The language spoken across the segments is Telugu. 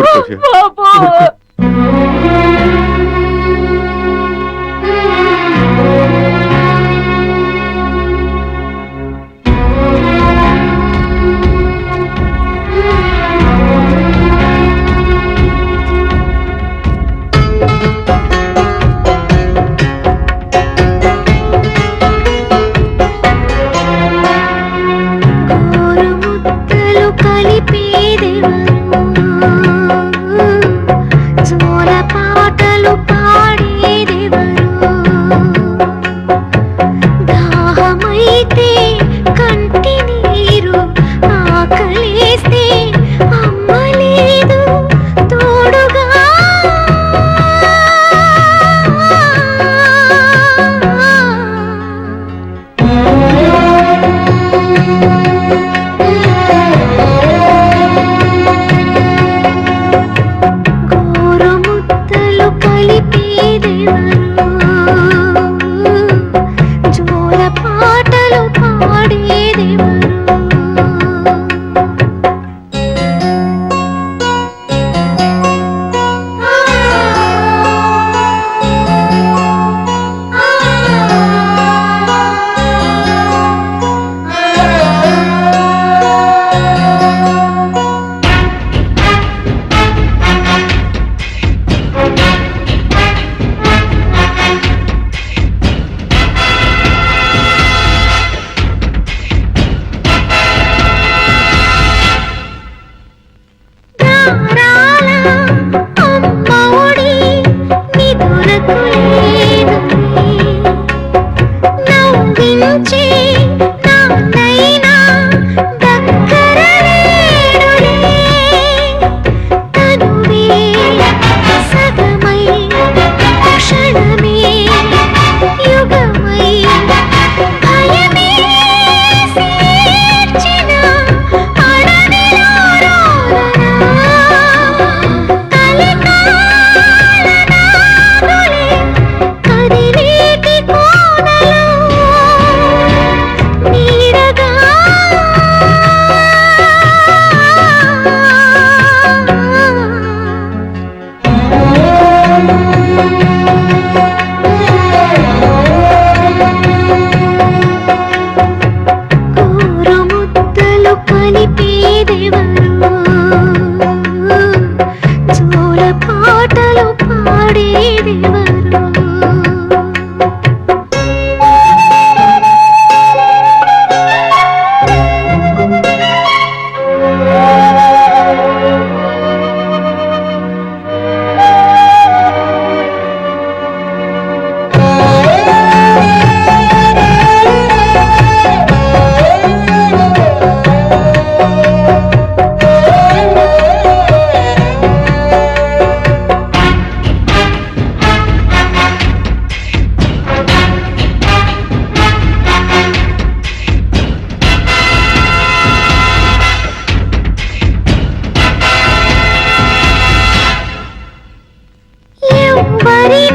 করতেছে అయితే thank you. వరి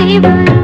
தேவன்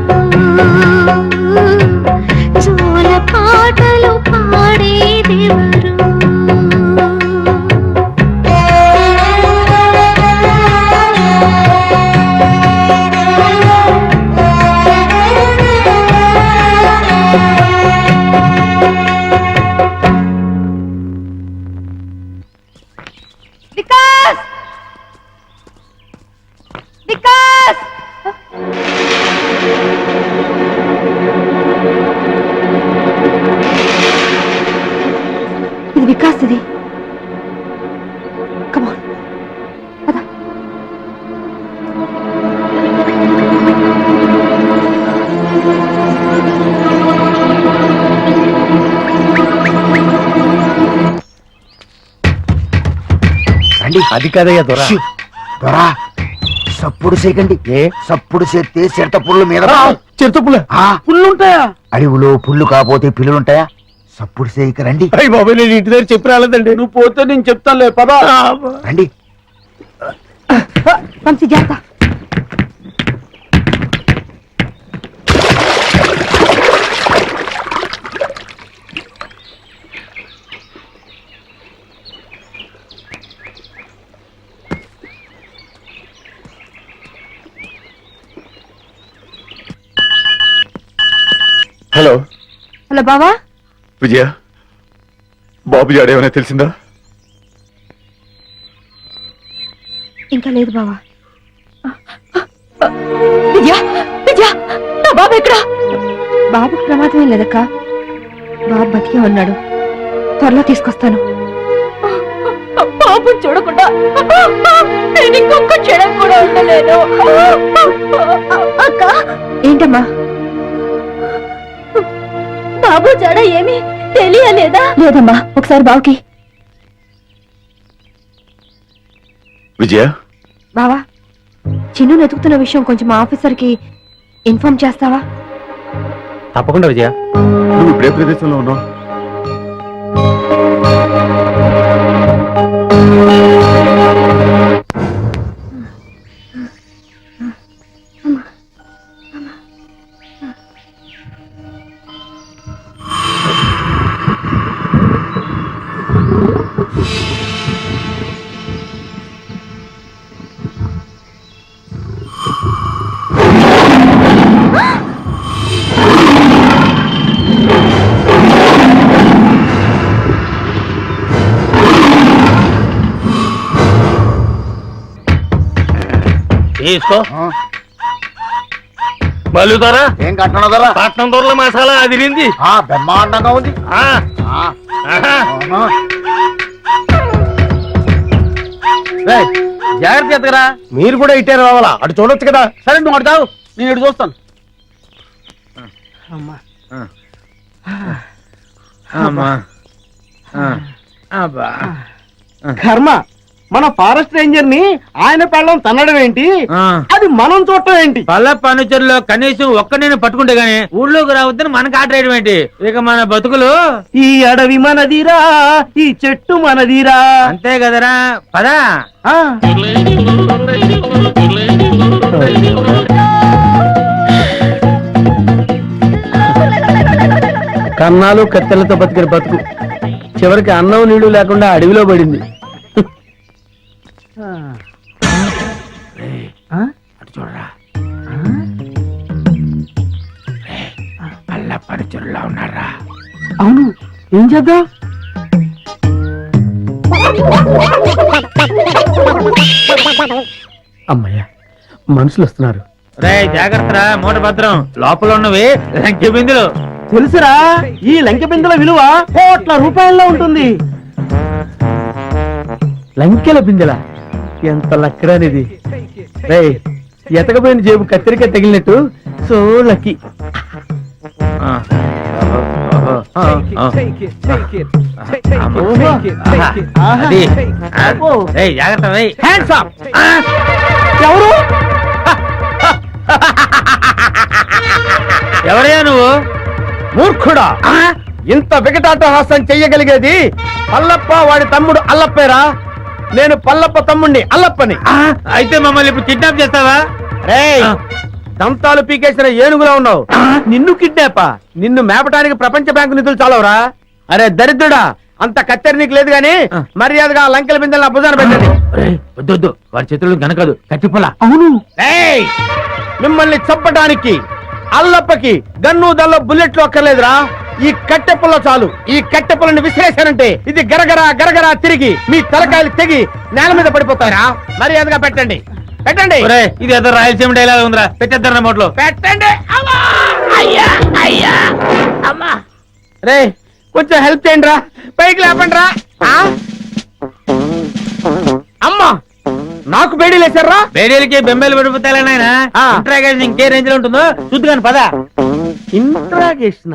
అది కదయ్యా దొర. దొరా. సప్పుడు చేయకండి ఏ? సప్పుడు చేస్తే చిరత పుల్లు మీద చిరుతపుల ఆ, పుల్లుంటాయా? అడవిలో పుల్లు కాపోతే పిల్లులుంటాయా? సప్పుడు చేయక రండి. అయ్యి బాబు నేను ఇంటి దగ్గర చెప్పి రాలేదండి. నువ్వు పోతే నేను చెప్తానులే పదా. రండి. వంశీ జాగ్రత్త. హలో. హలో బావా. విజయ బాబు జాడేమైనా తెలిసిందా? ఇంకా లేదు బావా. విజయ విజయ నా బాబు ఎక్కడా? బాబుకు ప్రమాదం ఏం లేదక్క. బాబు బతికే ఉన్నాడు. త్వరలో తీసుకొస్తాను. బాబు చూడకుండా నేను ఇంకొక క్షణం కూడా ఉండలేను. అక్క. ఏంటమ్మా? బాబు జడ ఏమీ తెలియలేదా? లేదమ్మా ఒకసారి బావుకి. విజయ? బావా చిన్ను వెతుకుతున్న విషయం కొంచెం మా ఆఫీసర్కి ఇన్ఫార్మ్ చేస్తావా? తప్పకుండా విజయ. నువ్వు ఇప్పుడే ప్రదేశంలో ఉన్నావు? దొర ఏం కట్టడం దొరా పట్నం దొరల మసాలా అదిరింది. ఆ, బ్రహ్మాండంగా ఉంది. ఆ, జాగ్రత్త ఎత్తగరా మీరు కూడా ఇట్టే రావాలా? అటు చూడొచ్చు కదా. సరే నువ్వు అటు తాగు. నేను ఇటు చూస్తాను. కర్మ. మన ఫారెస్ట్ రేంజర్ని ఆయన పెళ్ళం తన్నడం ఏంటి? అది మనం చూడటం ఏంటి? పల్ల ఫర్నిచర్లో కనీసం ఒక్క నేను పట్టుకుంటే గానీ ఊళ్ళోకి రావద్దని మనకు ఆట వేయడం ఏంటి? ఇక మన బతుకులు? ఈ అడవి మనదిరా ఈ చెట్టు మనదిరా. అంతే కదరా. పదా. ఆ. కన్నాలు కత్తెలతో బతికిన బతుకు. చివరికి అన్నం నీళ్ళు లేకుండా అడవిలో పడింది. అటు చూడరా. పల్ల ఫర్నిచర్లో ఉన్నారా అవును ఏం చేద్దాం? అమ్మయ్య మనుషులు వస్తున్నారు. రే జాగ్రత్తరా మూట భద్రం. లోపల ఉన్నవి లంకె బిందులు. తెలుసురా ఈ లంకె బిందెల విలువ కోట్ల రూపాయల్లో ఉంటుంది. లంకెల బిందెల? ఎంత లక్కరానిది. రే ఎతకపోయిన జేబు కత్తిరిక తగిలినట్టు సో లక్కీ. జాగ్రత్త అప్ ఎవరు? ఎవరయ్యా నువ్వు? మూర్ఖుడా. ఇంత వికటాటహాసం చెయ్యగలిగేది పల్లప్ప వాడి తమ్ముడు అల్లప్పేరా? నేను పల్లప్ప తమ్ముణ్ణి అల్లప్పని. అయితే మమ్మల్ని ఇప్పుడు కిడ్నాప్ చేస్తావా? ఆ. దంతాలు పీకేసిన ఏనుగులా ఉన్నావు. నిన్ను కిడ్నాపా నిన్ను మేపటానికి ప్రపంచ బ్యాంకు నిధులు చాలవరా? అరే దరిద్రుడా అంత కత్తెర నీకు లేదు గాని. మర్యాదగా లంకెల బిందెలు భుజాన పెట్టండి. ఒరేయ్, వద్దు వద్దు వాడి చేతులు గనకదు కట్టిపోలా అవును. మిమ్మల్ని చంపడానికి అల్లప్పకి గన్ను దల్లో బుల్లెట్లు అక్కర్లేదురా. ఈ కట్టెపుల్ల చాలు. ఈ కట్టెపుల్లని విసిరేశారంటే ఇది గరగర గరగర తిరిగి మీ తలకాయలు తెగి నేల మీద పడిపోతారా? మర్యాదగా పెట్టండి. పెట్టండి. ఇది ఏదో రాయలసీమ డైలాగ్ ఉందిరా. పెట్టేద్దరు పెట్టండి! అయ్యా! అయ్యా! అమ్మా! రే కొంచెం హెల్ప్ చేయండి రా పైకి లేపండి రా? అమ్మా! నాకు బేడీ లేచారా బేడీలకి బెంబేలు పడిపోతాయి నాయన. ఇంట్రాగేషన్ ఇంకే రేంజ్లో ఉంటుందో చూద్దుగాని పదా. ఇంట్రాగేషన్?